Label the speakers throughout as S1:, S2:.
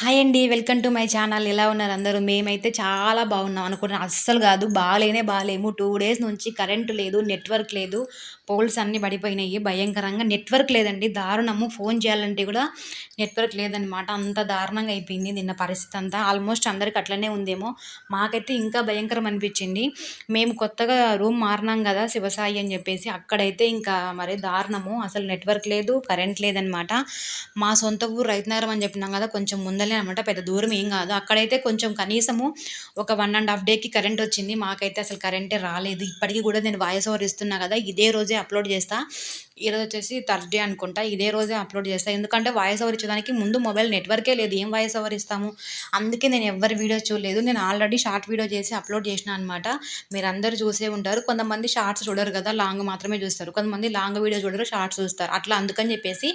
S1: Hi అండి welcome to my channel. ఎలా ఉన్నారు అందరూ? మేమైతే చాలా బాగున్నాం అనుకున్నాం అస్సలు కాదు బాగాలేనే బాగాలేము. టూ డేస్ నుంచి కరెంటు లేదు నెట్వర్క్ లేదు. పోల్స్ అన్నీ పడిపోయినాయి. భయంకరంగా నెట్వర్క్ లేదండి. దారుణము. ఫోన్ చేయాలంటే కూడా నెట్వర్క్ లేదనమాట అంత దారుణంగా అయిపోయింది నిన్న పరిస్థితి అంతా. ఆల్మోస్ట్ అందరికి అట్లనే ఉందేమో. మాకైతే ఇంకా భయంకరం అనిపించింది. మేము కొత్తగా రూమ్ మారినాం కదా శివసాయి అని చెప్పేసి. అక్కడైతే ఇంకా మరి దారుణము. అసలు నెట్వర్క్ లేదు కరెంట్ లేదనమాట మా సొంత ఊరు రైతునగరం అని చెప్పినాం కదా కొంచెం ముందర ముందలే అనమాట పెద్ద దూరం ఏం కాదు. అక్కడైతే కొంచెం కనీసము ఒక వన్ అండ్ హాఫ్ డేకి కరెంట్ వచ్చింది. మాకైతే అసలు కరెంటే రాలేదు. ఇప్పటికీ కూడా నేను వాయిస్ ఓవర్ ఇస్తున్నా కదా. ఇదే రోజే అప్లోడ్ చేస్తా. ఈరోజు వచ్చేసి థర్స్డే అనుకుంటా. ఇదే రోజే అప్లోడ్ చేస్తాను ఎందుకంటే వాయిస్ ఓవర్ ఇచ్చేదానికి ముందు మొబైల్ నెట్వర్కే లేదు. ఏం వాయిస్ ఓవర్ ఇస్తాము? అందుకే నేను ఎవరి వీడియోస్ చూడలేదు. నేను ఆల్రెడీ షార్ట్ వీడియో చేసి అప్లోడ్ చేసిన అనమాట మీరు చూసే ఉంటారు. కొంతమంది షార్ట్స్ చూడరు కదా. లాంగ్ మాత్రమే చూస్తారు. కొంతమంది లాంగ్ వీడియో చూడరు షార్ట్స్ చూస్తారు. అట్లా అందుకని చెప్పేసి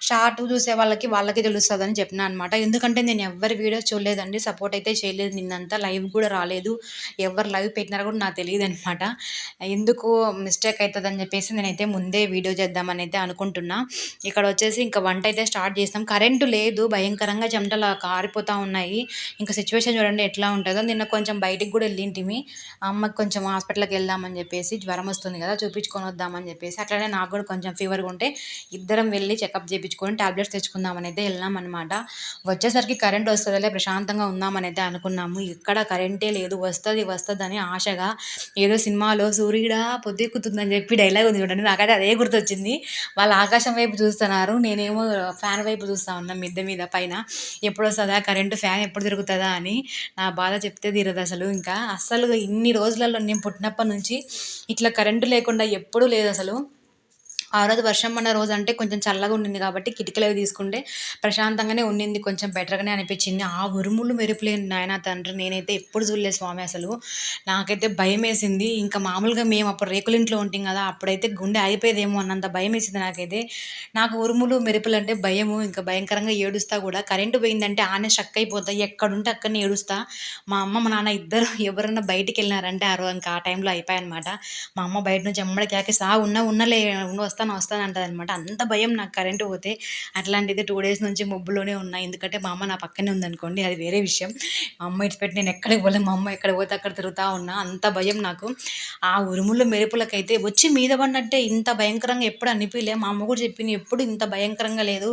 S1: షార్ట్ చూసే వాళ్ళకి వాళ్ళకి తెలుస్తుంది అని చెప్పిన అనమాట ఎందుకంటే నేను ఎవరి వీడియోస్ చూడలేదండి. సపోర్ట్ అయితే చేయలేదు. నిన్నంతా లైవ్ కూడా రాలేదు. ఎవరు లైవ్ పెట్టినారో కూడా నాకు తెలియదు అనమాట ఎందుకు మిస్టేక్ అవుతుందని చెప్పేసి నేనైతే ముందే వీడియో చేద్దామని అయితే అనుకుంటున్నా. ఇక్కడ వచ్చేసి ఇంకా వంట అయితే స్టార్ట్ చేస్తాం. కరెంటు లేదు. భయంకరంగా చెమటలు కారిపోతూ ఉన్నాయి. ఇంకా సిచ్యువేషన్ చూడండి ఎట్లా ఉంటుందో. నిన్న కొంచెం బయటికి కూడా వెళ్ళింటిమి. అమ్మకి కొంచెం హాస్పిటల్కి వెళ్దామని చెప్పేసి జ్వరం వస్తుంది కదా చూపించుకొని వద్దామని చెప్పేసి. అట్లనే నాకు కూడా కొంచెం ఫీవర్గా ఉంటే ఇద్దరం వెళ్ళి చెకప్ చేయించుకొని టాబ్లెట్స్ తెచ్చుకుందామని అయితే వెళ్ళామన్నమాట. వచ్చేసరికి కరెంట్ వస్తుందిలే ప్రశాంతంగా ఉందామని అయితే అనుకున్నాము. ఇక్కడ కరెంటే లేదు. వస్తుంది వస్తుంది అని ఆశగా ఏదో సినిమాలో సూర్యుడా పొద్దెక్కుతుందని చెప్పి డైలాగ్ ఉంది చూడండి. నాకైతే అదే గుర్తొచ్చింది. వాళ్ళు ఆకాశం వైపు చూస్తున్నారు. నేనేమో ఫ్యాన్ వైపు చూస్తా ఉన్నా మిద్దె మీద పైన. ఎప్పుడు వస్తుందా? కరెంటు ఫ్యాన్ ఎప్పుడు తిరుగుతుందా అని నా బాధ చెప్తే తీరదు అసలు ఇంకా. అస్సలు ఇన్ని రోజులలో నేను పుట్టినప్పటి నుంచి ఇట్లా కరెంటు లేకుండా ఎప్పుడూ లేదు అసలు. ఆ రోజు వర్షం పడిన రోజు అంటే కొంచెం చల్లగా ఉండింది కాబట్టి కిటికీలు అవి తీసుకుంటే ప్రశాంతంగానే ఉండింది కొంచెం బెటర్గానే అనిపించింది. ఆ ఉరుములు మెరుపులేని నాయన తండ్రి నేనైతే ఎప్పుడు చూడలేదు స్వామి అసలు. నాకైతే భయం వేసింది ఇంకా మామూలుగా మేము అప్పుడు రేకుల ఇంట్లో ఉంటాం కదా అప్పుడైతే గుండె అయిపోయేదేమో అన్నంత భయం వేసింది నాకైతే. నాకు ఉరుములు మెరుపులు అంటే భయము ఇంకా భయంకరంగా ఏడుస్తా కూడా. కరెంటు పోయిందంటే ఆనే షక్ అయిపోతా. ఎక్కడుంటే అక్కడనే ఏడుస్తా. మా అమ్మ మా నాన్న ఇద్దరు ఎవరన్నా బయటికి వెళ్ళినారంటే ఆ రోజు ఇంకా ఆ టైంలో అయిపోయాయన్నమాట మా అమ్మ బయట నుంచి అమ్మడి కేకేసి ఆ ఉన్న ఉన్నలే వస్తా వస్తాను వస్తాను అంటది అనమాట అంత భయం నాకు కరెంటు పోతే అట్లాంటిది టూ డేస్ నుంచి ముబ్బులోనే ఉన్నాయి ఎందుకంటే మా అమ్మ నా పక్కనే ఉందనుకోండి అది వేరే విషయం. మా అమ్మ ఇటు నేను ఎక్కడికి పోలే మా అమ్మ ఎక్కడ పోతే అక్కడ తిరుగుతూ ఉన్నా. అంత భయం నాకు. ఆ ఉరుముల మెరుపులకైతే వచ్చి మీద పడినట్టే ఇంత భయంకరంగా ఎప్పుడు అనిపించలే మా అమ్మ కూడా చెప్పింది ఎప్పుడు ఇంత భయంకరంగా లేదు.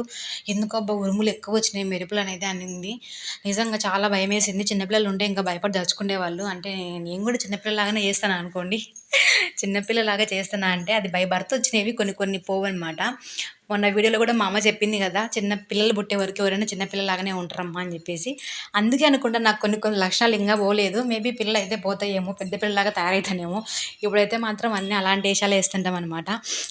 S1: ఎందుకు అబ్బా ఉరుములు ఎక్కువ వచ్చినాయి మెరుపులు అనేది అనింది. నిజంగా చాలా భయం వేసింది చిన్నపిల్లలు ఉంటే ఇంకా భయపడి దచ్చుకునే వాళ్ళు. అంటే నేను కూడా చిన్నపిల్లలాగానే చేస్తాను అనుకోండి. చిన్నపిల్లలాగా చేస్తున్నా అంటే అది బై బర్త్ వచ్చినవి కొన్ని కొన్ని పోవన్నమాట. మొన్న వీడియోలో కూడా మా అమ్మ చెప్పింది కదా చిన్న పిల్లలు పుట్టే వరకు ఎవరైనా చిన్నపిల్లలాగానే ఉంటారమ్మా అని చెప్పేసి. అందుకే అనుకుంటా నాకు కొన్ని కొన్ని లక్షణాలు ఇంకా పోలేదు. మేబీ పిల్లలు అయితే పోతాయేమో పెద్ద పిల్లలాగా తయారవుతానేమో ఇప్పుడైతే మాత్రం అన్నీ అలాంటి వేషాలు వేస్తుంటాం అనమాట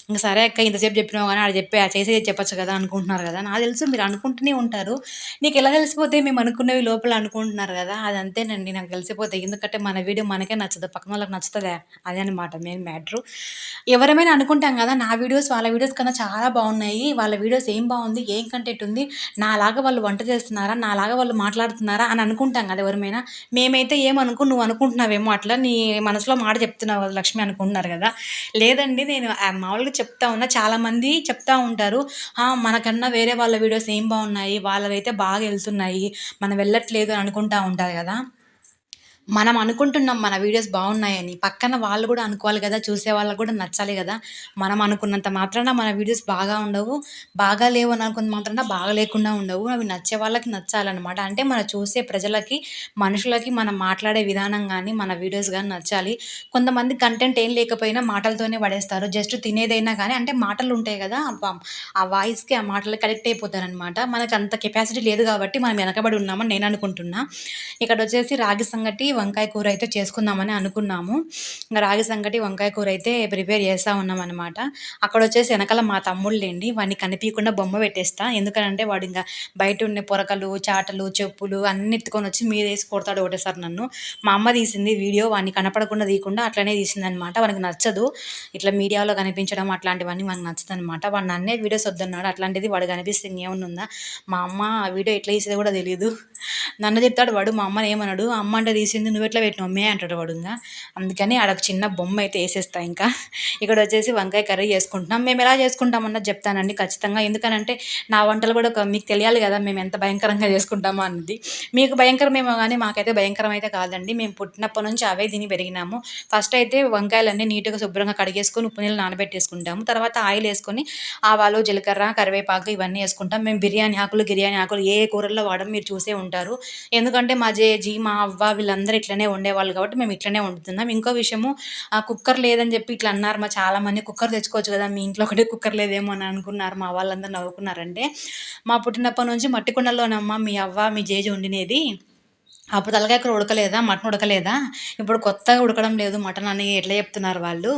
S1: ఇంకా సరే అక్క ఇంతసేపు చెప్పినావు కానీ ఆడ చెప్పి ఆ చేసేది చెప్పచ్చు కదా అనుకుంటున్నారు కదా. నాకు తెలుసు మీరు అనుకుంటూనే ఉంటారు. నీకు ఎలా తెలిసిపోతే మేము అనుకున్నవి లోపల అనుకుంటున్నారు కదా అది అంతేనండి నాకు తెలిసిపోతాయి. ఎందుకంటే మన వీడియో మనకే నచ్చదు పక్కన వాళ్ళకి నచ్చుతుందా? అదే అనమాట మెయిన్ మ్యాటరు. ఎవరైనా అనుకుంటాం కదా నా వీడియోస్ వాళ్ళ వీడియోస్ కన్నా చాలా బాగున్నాయి. ఉన్నాయి వాళ్ళ వీడియోస్ ఏం బాగుంది ఏం కంటెంట్ ఉంది నాలాగా వాళ్ళు వంట చేస్తున్నారా నాలాగా వాళ్ళు మాట్లాడుతున్నారా అని అనుకుంటాం కదా ఎవరిమైనా. మేమైతే ఏమనుకో నువ్వు అనుకుంటున్నావేమో అట్లా నీ మనసులో మాట చెప్తున్నావు లక్ష్మి అనుకుంటున్నారు కదా. లేదండి నేను మామూలుగా చెప్తా ఉన్నా చాలామంది చెప్తా ఉంటారు. మనకన్నా వేరే వాళ్ళ వీడియోస్ ఏం బాగున్నాయి వాళ్ళవైతే బాగా వెళ్తున్నాయి మనం వెళ్ళట్లేదు అని అనుకుంటా ఉంటారు కదా. మనం అనుకుంటున్నాం మన వీడియోస్ బాగున్నాయని. పక్కన వాళ్ళు కూడా అనుకోవాలి కదా చూసే వాళ్ళకు కూడా నచ్చాలి కదా. మనం అనుకున్నంత మాత్రాన మన వీడియోస్ బాగా ఉండవు. బాగా లేవు అని అనుకున్న మాత్రాన బాగా లేకుండా ఉండవు. అవి నచ్చే వాళ్ళకి నచ్చాలన్నమాట. అంటే మన చూసే ప్రజలకి మనుషులకి మనం మాట్లాడే విధానం కానీ మన వీడియోస్ కానీ నచ్చాలి. కొంతమంది కంటెంట్ ఏం లేకపోయినా మాటలతోనే పడేస్తారు. జస్ట్ తినేదైనా కానీ అంటే మాటలు ఉంటాయి కదా ఆ వాయిస్కి ఆ మాటలు కనెక్ట్ అయిపోతారనమాట మనకు అంత కెపాసిటీ లేదు కాబట్టి మనం వెనకబడి ఉన్నామని నేను అనుకుంటున్నా. ఇక్కడ వచ్చేసి రాగి సంగటి వంకాయ కూర అయితే చేసుకుందామని అనుకున్నాము. ఇంకా రాగి సంగటి వంకాయ కూర అయితే ప్రిపేర్ చేస్తూ ఉన్నాం అనమాట అక్కడ వచ్చేసి వెనకాల మా తమ్ముళ్ళేండి వాడిని కనిపించకుండా బొమ్మ పెట్టేస్తా. ఎందుకంటే వాడు ఇంకా బయట ఉండే పొరకలు చాటలు చెప్పులు అన్ని ఎత్తుకొని వచ్చి మీరు వేసి కొడతాడు ఒకటేసారి నన్ను. మా అమ్మ తీసింది వీడియో వాడిని కనపడకుండా తీయకుండా అట్లనే తీసింది అనమాట వానికి నచ్చదు. ఇట్లా మీడియాలో కనిపించడం అట్లాంటివన్నీ వానికి నచ్చదు అనమాట వాడు నన్నే వీడియోస్ వద్దన్నాడు. అట్లాంటిది వాడు కనిపిస్తుంది ఏమన్నా మా అమ్మ వీడియో ఎట్లా తీసేది కూడా తెలియదు నన్ను చెప్తాడు వాడు. మా అమ్మని ఏమన్నాడు అమ్మ అంటే తీసింది వచ్చింది నువ్వు ఎట్లా పెట్టినావు మే అంటాడు వాడు ఇంకా. అందుకని ఆడ ఒక చిన్న బొమ్మ అయితే వేసేస్తా ఇంకా. ఇక్కడ వచ్చేసి వంకాయ కర్రీ చేసుకుంటున్నాం. మేము ఎలా చేసుకుంటామన్నది చెప్తానండి ఖచ్చితంగా. ఎందుకనంటే నా వంటలు కూడా ఒక- మీకు తెలియాలి కదా మేము ఎంత భయంకరంగా చేసుకుంటామో అన్నది. మీకు భయంకరమేమో కానీ మాకైతే భయంకరం అయితే కాదండి. మేము పుట్టినప్పటి నుంచి అవే తిని పెరిగినాము. ఫస్ట్ అయితే వంకాయలన్నీ నీట్గా శుభ్రంగా కడిగేసుకొని ఉప్పు నీళ్ళు నానబెట్టేసుకుంటాము. తర్వాత ఆయిల్ వేసుకొని ఆవాలు జీలకర్ర కరివేపాకు ఇవన్నీ వేసుకుంటాం. మేము బిర్యానీ ఆకులు బిర్యానీ ఆకులు ఏ కూరల్లో వాడడం మీరు చూసే ఉంటారు. ఎందుకంటే మా జేజీ మా అవ్వ వీళ్ళందరూ ఇట్లనే ఉండేవాళ్ళు కాబట్టి మేము ఇట్లనే వండుతున్నాం. ఇంకో విషయము ఆ కుక్కర్ లేదని చెప్పి ఇట్లా అన్నారు మా చాలా మంది కుక్కర్ తెచ్చుకోవచ్చు కదా మీ ఇంట్లో ఒకటే కుక్కర్ లేదేమో అని అనుకున్నారు మా వాళ్ళందరూ నవ్వుకున్నారంటే. మా పుట్టినప్పటి నుంచి మట్టి కుండలోనమ్మ మీ అవ్వ మీ జేజు వండినేది. అప్పుడు తలకాయ కూర ఉడకలేదా? మటన్ ఉడకలేదా? ఇప్పుడు కొత్తగా ఉడకడం లేదు మటన్ అని ఎట్లా చెప్తున్నారు వాళ్ళు?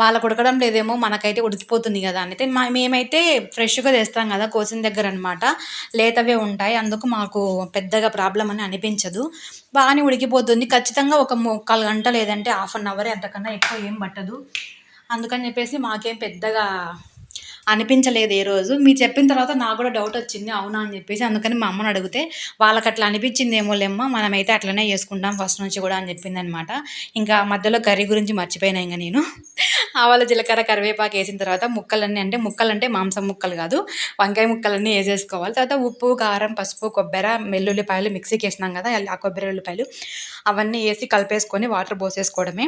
S1: వాళ్ళకు ఉడకడం లేదేమో మనకైతే ఉడికిపోతుంది కదా అని అయితే మా మేమైతే ఫ్రెష్గా తెస్తాం కదా కోసిన దగ్గర అనమాట లేతవే ఉంటాయి. అందుకు మాకు పెద్దగా ప్రాబ్లం అని అనిపించదు. బాగానే ఉడికిపోతుంది. ఖచ్చితంగా ఒక ముక్కాలు గంట లేదంటే హాఫ్ అన్ అవర్ ఎంతకన్నా ఎక్కువ ఏం పట్టదు. అందుకని చెప్పేసి మాకేం పెద్దగా అనిపించలేదు ఏ రోజు. మీరు చెప్పిన తర్వాత నాకు కూడా డౌట్ వచ్చింది అవునా అని చెప్పేసి. అందుకని మా అమ్మని అడిగితే వాళ్ళకి అట్లా అనిపించింది ఏమో లేమ్మా మనమైతే అట్లనే చేసుకుంటాం ఫస్ట్ నుంచి కూడా అని చెప్పింది అనమాట ఇంకా మధ్యలో కర్రీ గురించి మర్చిపోయినా ఇంకా నేను. ఆవాల జీలకర్ర కరివేపాకు వేసిన తర్వాత ముక్కలన్నీ అంటే ముక్కలు అంటే మాంసం ముక్కలు కాదు వంకాయ ముక్కలన్నీ వేసేసుకోవాలి. తర్వాత ఉప్పు కారం పసుపు కొబ్బరి వెల్లుల్లిపాయలు మిక్సీకి వేసినాం కదా ఆ కొబ్బరి ఉల్లిపాయలు అవన్నీ వేసి కలిపేసుకొని వాటర్ పోసేసుకోవడమే.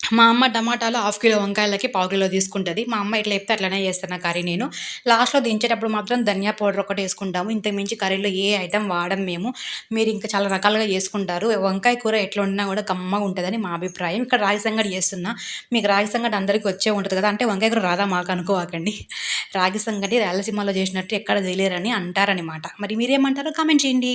S1: మా అమ్మ టమాటాలు హాఫ్ కిలో వంకాయలకి పావు కిలో తీసుకుంటుంది. మా అమ్మ ఇట్లా చెప్తే అట్లనే చేస్తాను కర్రీ నేను. లాస్ట్లో దించేటప్పుడు మాత్రం ధనియా పౌడర్ ఒకటి వేసుకుంటాము. ఇంతకుమించి కర్రీలో ఏ ఐటెం వాడం మేము. మీరు ఇంకా చాలా రకాలుగా చేసుకుంటారు. వంకాయ కూర ఎట్లా వండినా కూడా కమ్మగా ఉంటుందని మా అభిప్రాయం. ఇక్కడ రాగి సంగటి చేస్తున్నా. మీకు రాగి సంగటి అందరికీ వచ్చే ఉంటుంది కదా. అంటే వంకాయ కూర రాదా మాకు అనుకోవాకండి. రాగి సంగటి రాయలసీమలో చేసినట్టు ఎక్కడ చేయలేరని అంటారనమాట మరి మీరేమంటారో కామెంట్ చేయండి.